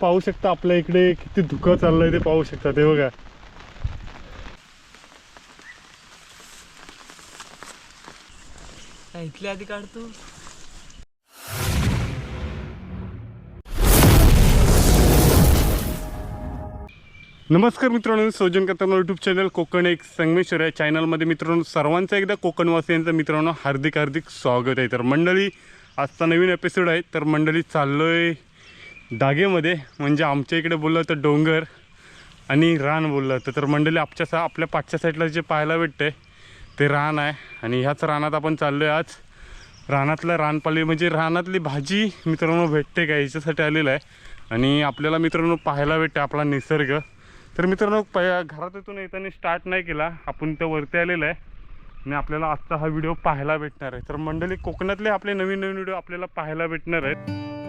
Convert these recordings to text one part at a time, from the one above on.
पाहू शकता आपल्या इकडे किती धुकं चाललंय ते पाहू शकता ते बघा. इथल्या आधी काढतो नमस्कार मित्रांनो सोजन करताना यूट्यूब चॅनल कोकण एक संगमेश्वर या चॅनलमध्ये मित्रांनो सर्वांचं एकदा कोकणवासियांचं मित्रांनो हार्दिक हार्दिक स्वागत आहे. तर मंडळी आजचा नवीन एपिसोड आहे. तर मंडळी चाललो आहे डागेमध्ये म्हणजे आमच्या इकडे बोललं तर डोंगर आणि रान बोललं तर तर मंडळी आपच्या सा आपल्या पाठच्या साईडला जे पाहायला भेटतंय ते रान आहे. आणि ह्याच रानात आपण चाललो आहे आज. रानातलं रानपाली म्हणजे रानातली भाजी मित्रांनो भेटते का? याच्यासाठी आलेलं आहे. आणि आपल्याला मित्रांनो पाहायला भेटते आपला निसर्ग. तर मित्रांनो प घरातून येताना स्टार्ट नाही केला. आपण त्या वरती आलेलं आहे. आणि आपल्याला आजचा हा व्हिडिओ पाहायला भेटणार आहे. तर मंडळी कोकणातले आपले नवीन नवीन व्हिडिओ आपल्याला पाहायला भेटणार आहेत.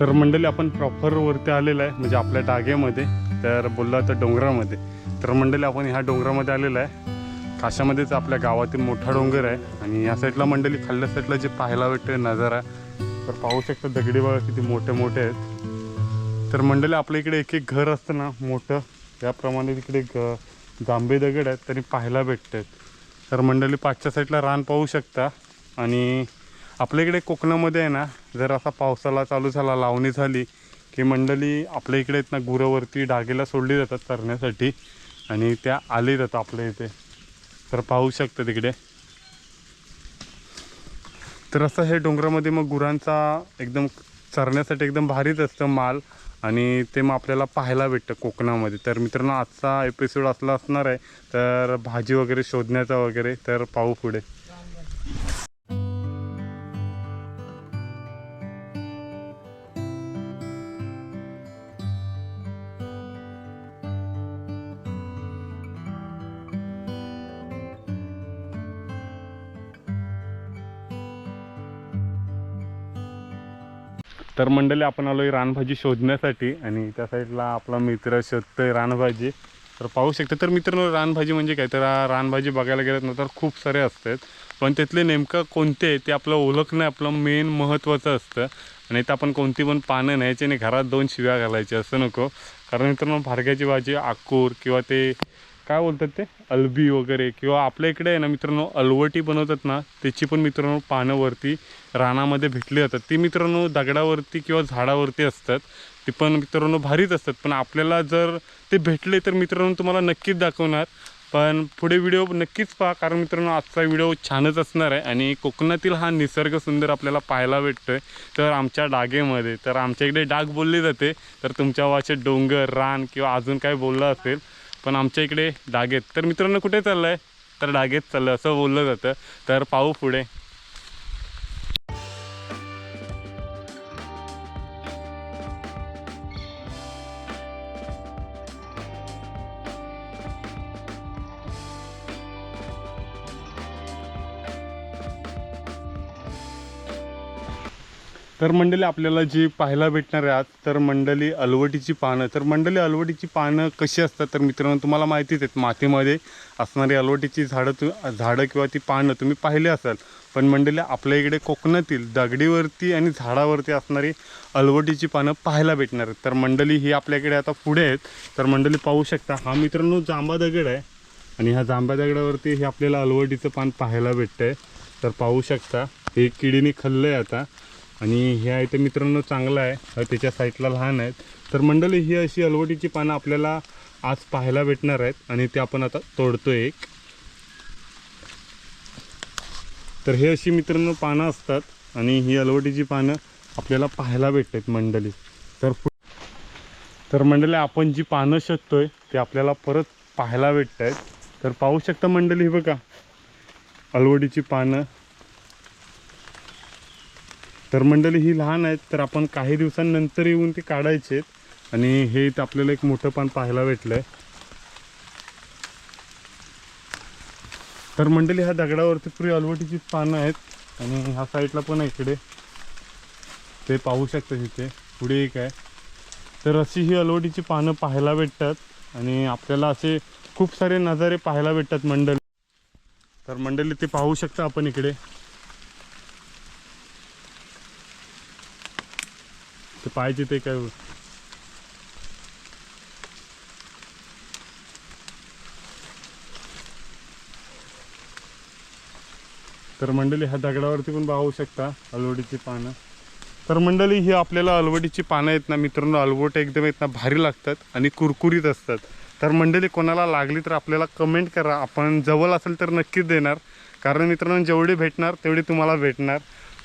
तर मंडळी आपण प्रॉपर वरती आलेलं आहे म्हणजे आपल्या डागेमध्ये तर बोलला तर डोंगरामध्ये. तर मंडळी आपण ह्या डोंगरामध्ये आलेलं आहे. काशामध्येच आपल्या गावातील मोठा डोंगर आहे आणि या साईडला मंडळी खाल्ल्या साईडला जे पाहायला भेटते नजारा तर पाहू शकता दगडी बघा किती मोठे मोठे आहेत. तर मंडळी आपल्या इकडे एक एक घर असतं ना मोठं त्याप्रमाणे तिकडे ग जांभे दगड आहेत तरी पाहायला भेटतात. तर मंडळी पाचच्या साईडला रान पाहू शकता आणि आपल्या इकडे कोकणामध्ये आहे ना जर असा पावसाला चालू झाला लावणी झाली की मंडळी आपल्या इकडे आहेत ना गुरावरती डागेला सोडली जातात चरण्यासाठी आणि त्या आले जातात आपल्या इथे. तर पाहू शकतं तिकडे. तर असं हे डोंगरामध्ये मग गुरांचा एकदम चरण्यासाठी एकदम भारीच असतं माल आणि ते मग आपल्याला पाहायला भेटतं कोकणामध्ये. तर मित्रांनो आजचा एपिसोड असला असणार आहे तर भाजी वगैरे शोधण्याचा वगैरे तर पाहू पुढे. तर मंडळी आपण आलोय रानभाजी शोधण्यासाठी आणि त्या साईडला आपला मित्र शोधतोय रानभाजी. तर पाहू शकते तर मित्रांनो रानभाजी म्हणजे काय? तर रानभाजी बघायला गेलं तर खूप सारे असतात. पण त्यातले नेमकं कोणते आहे ते आपलं ओळखणं आपलं मेन महत्त्वाचं असतं. आणि इथं आपण कोणती पण पानं न्यायची आणि घरात दोन शिव्या घालायच्या असं नको. कारण मित्रांनो भारग्याची भाजी आकूर किंवा ते काय बोलतात ते? अलबी वगैरे किंवा आपल्या इकडे आहे ना मित्रांनो अलवटी बनवतात ना त्याची पण मित्रांनो पानं वरती रानामध्ये भेटली जातात. ती मित्रांनो दगडावरती किंवा झाडावरती असतात. ती पण मित्रांनो भारीच असतात. पण आपल्याला जर ते भेटले तर मित्रांनो तुम्हाला नक्कीच दाखवणार. पण पुढे व्हिडिओ नक्कीच पहा कारण मित्रांनो आजचा व्हिडिओ छानच असणार आहे. आणि कोकणातील हा निसर्ग सुंदर आपल्याला पाहायला भेटतोय. तर आमच्या डागेमध्ये तर आमच्या इकडे डाग बोलली जाते. तर तुमच्या वाचे डोंगर रान किंवा अजून काय बोललं असेल पण आमच्या इकडे डागेत. तर मित्रांनो कुठे चाललं आहे तर डागेत चाललं असं बोललं जातं. तर पाहू पुढे. तर मंडळी आपल्याला जी पाहायला भेटणार आहे आज तर मंडळी अलवटीची पानं. तर मंडळी अलवटीची पानं कशी असतात? तर मित्रांनो तुम्हाला माहितीच आहेत मातीमध्ये असणारी अलवटीची झाडं तु झाडं किंवा ती पानं तुम्ही पाहिले असाल. पण मंडळी आपल्या इकडे कोकणातील दगडीवरती आणि झाडावरती असणारी अलवटीची पानं पाहायला भेटणार आहेत. तर मंडळी ही आपल्याकडे आता पुढे आहेत. तर मंडळी पाहू शकता हा मित्रांनो जांबा दगड आहे. आणि ह्या जांभ्या दगडावरती हे आपल्याला अलवटीचं पान पाहायला भेटतंय. तर पाहू शकता हे किडीने खाल्लं आहे आता. आणि हे आहे मित्रांनो चांगलं आहे. त्याच्या साईडला लहान आहेत. तर मंडळी ही अशी अलवटीची पानं आपल्याला आज पाहायला भेटणार आहेत आणि ते आपण आता तोडतोय एक. तर हे अशी मित्रांनो पानं असतात आणि ही अलवटीची पानं आपल्याला पाहायला भेटतात मंडळी. तर तर मंडळी आपण जी पानं शोधतोय ते आपल्याला परत पाहायला भेटत आहेत तर पाहू शकता मंडळी बघा. अलवडीची पानं. तर मंडळी ही लहान आहेत तर आपण काही दिवसांनंतर येऊन ती काढायचे आणि हे इथं आपल्याला एक मोठं पान पाहायला भेटलंय. तर मंडळी ह्या दगडावरती पुरी अलवटीची पानं आहेत. आणि ह्या साईडला पण आहे इकडे. ते पाहू शकतात तिथे. पुढे एक आहे. तर अशी ही अलवटीची पानं पाहायला भेटतात. आणि आपल्याला असे खूप सारे नजारे पाहायला भेटतात मंडळी. तर मंडळी ते पाहू शकता आपण इकडे. पाहिजे ते काय तर मंडळी ह्या दगडावरती पण पाहू शकता अलवडीची पानं. तर मंडळी ही आपल्याला अलवडीची पानं आहेत ना मित्रांनो अलवट एकदम आहेत ना भारी लागतात आणि कुरकुरीत असतात. तर मंडळी कोणाला लागली तर आपल्याला कमेंट करा. आपण जवळ असेल तर नक्कीच देणार. कारण मित्रांनो जेवढी भेटणार तेवढी तुम्हाला भेटणार.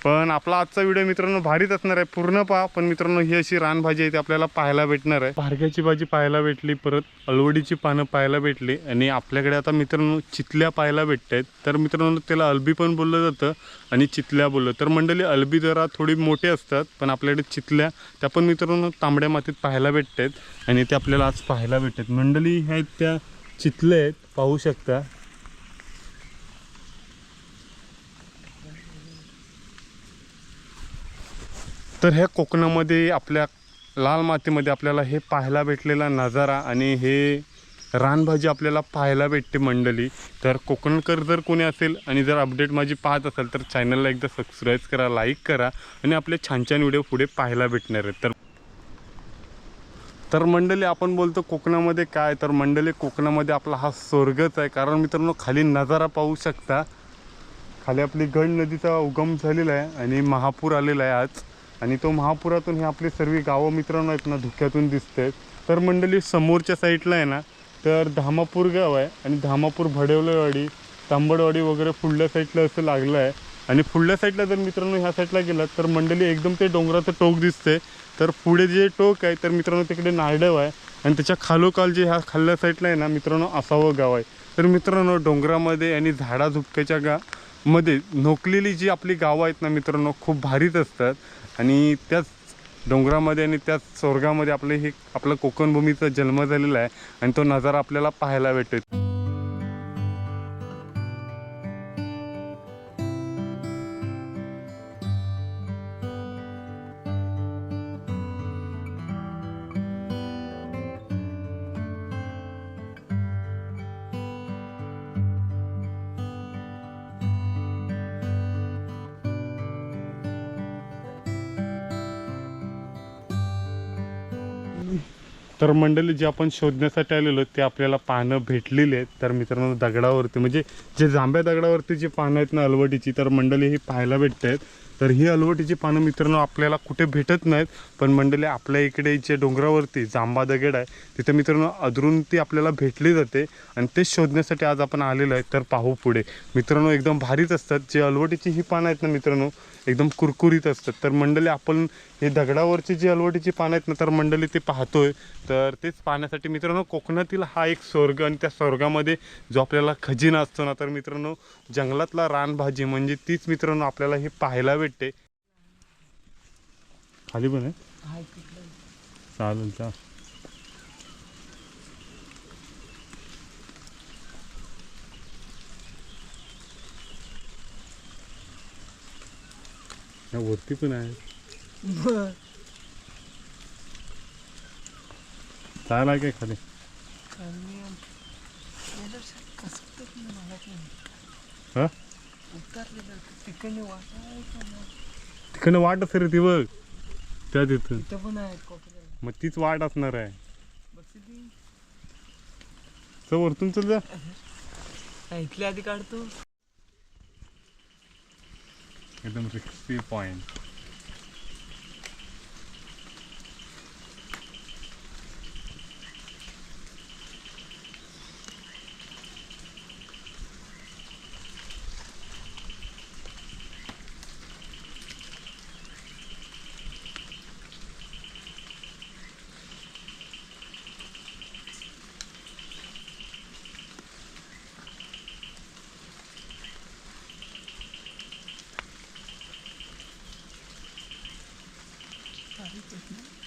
पण आपला आजचा व्हिडिओ मित्रांनो भारीच असणार आहे. पूर्ण पहा पण मित्रांनो ही अशी रानभाजी आहे ती आपल्याला पाहायला भेटणार आहे. भारग्याची भाजी पाहायला भेटली परत अलवडीची पानं पाहायला भेटली आणि आपल्याकडे आता मित्रांनो चितल्या पाहायला भेटत आहेत तर मित्रांनो त्याला अल्बी पण बोललं जातं आणि चितल्या बोललं. तर मंडळी अल्बी जरा थोडी मोठे असतात पण आपल्याकडे चितल्या त्या पण मित्रांनो तांबड्या मातीत पाहायला भेटत आहेत आणि ते आपल्याला आज पाहायला भेटतात मंडळी ह्या आहेत त्या चितल्या आहेत पाहू शकता. तर ह्या कोकणामध्ये आपल्या लाल मातीमध्ये आपल्याला हे पाहायला भेटलेला नजारा आणि हे रानभाजी आपल्याला पाहायला भेटते मंडळी. तर कोकणकर जर कोणी असेल आणि जर अपडेट माझी पाहत असेल तर चॅनलला एकदा सबस्क्राईब करा लाईक करा आणि आपले छान छान व्हिडिओ पुढे पाहायला भेटणार आहेत. तर तर मंडळी आपण बोलतो कोकणामध्ये काय? तर मंडळी कोकणामध्ये आपला हा स्वर्गच आहे. कारण मित्रांनो खाली नजारा पाहू शकता. खाली आपली गड नदीचा उगम झालेला आहे आणि महापूर आलेला आहे आज. आणि तो महापुरातून हे आपले सर्व गावं मित्रांनो आहेत ना धुक्यातून दिसते तर मंडळी समोरच्या साईडला आहे ना तर धामापूर गाव आहे आणि धामापूर भडवलेवाडी तांबडवाडी वगैरे पुढल्या साईडला असं लागलं आहे. आणि फुडल्या साईडला जर मित्रांनो ह्या साईडला गेलात तर मंडळी एकदम ते डोंगराचं टोक दिसते तर पुढे जे टोक आहे तर मित्रांनो तिकडे नारडव आहे. आणि त्याच्या खालोखाल जे ह्या खाल्ल्या साईडला आहे ना मित्रांनो असावं गाव आहे. तर मित्रांनो डोंगरामध्ये आणि झाडा झुपक्याच्या गा मध्ये नोकलेली जी आपली गावं आहेत ना मित्रांनो खूप भारीच असतात. आणि त्याच डोंगरामध्ये आणि त्याच स्वर्गामध्ये आपले हे आपलं कोकण भूमीचा जन्म झालेला आहे आणि तो नजारा आपल्याला पाहायला भेटतो तर मंडळी जे आपण शोधण्यासाठी आलेलो ते आपल्याला पानं भेटलेली आहेत. तर मित्रांनो दगडावरती म्हणजे जे जांभ्या दगडावरती जी पानं आहेत ना अलवटीची तर मंडळी ही पाहायला भेटत आहेत तर ही अलवटीची पानं मित्रांनो आपल्याला कुठे भेटत नाहीत. पण मंडळी आपल्या इकडे जे डोंगरावरती जांबा दगड आहे तिथे मित्रांनो अधरून ती आपल्याला भेटली जाते. आणि ते शोधण्यासाठी आज आपण आलेलो आहे. तर पाहू पुढे. मित्रांनो एकदम भारीच असतात. जे अलवटीची ही पानं आहेत ना मित्रांनो एकदम कुरकुरीत असतात. तर मंडळी आपण हे दगडावरची जी अलवटीची पानं आहेत ना तर मंडळी ते पाहतोय. तर तेच पाहण्यासाठी मित्रांनो कोकणातील हा एक स्वर्ग आणि त्या स्वर्गामध्ये जो आपल्याला खजिना असतो ना तर मित्रांनो जंगलातला रानभाजी म्हणजे तीच मित्रांनो आपल्याला हे पाहायला भेटते. खाली पण आहे? चालेल चाल या वरती पण आहे. चाल आहे काय खाली? हा? तिकडनं वाट असेल रे ती बघ. त्या तिथं. मग तीच वाट असणार आहे. चल वरतून चल जा. इथले आधी काढतो. एकदम रिक्सी पॉइंट Definitely.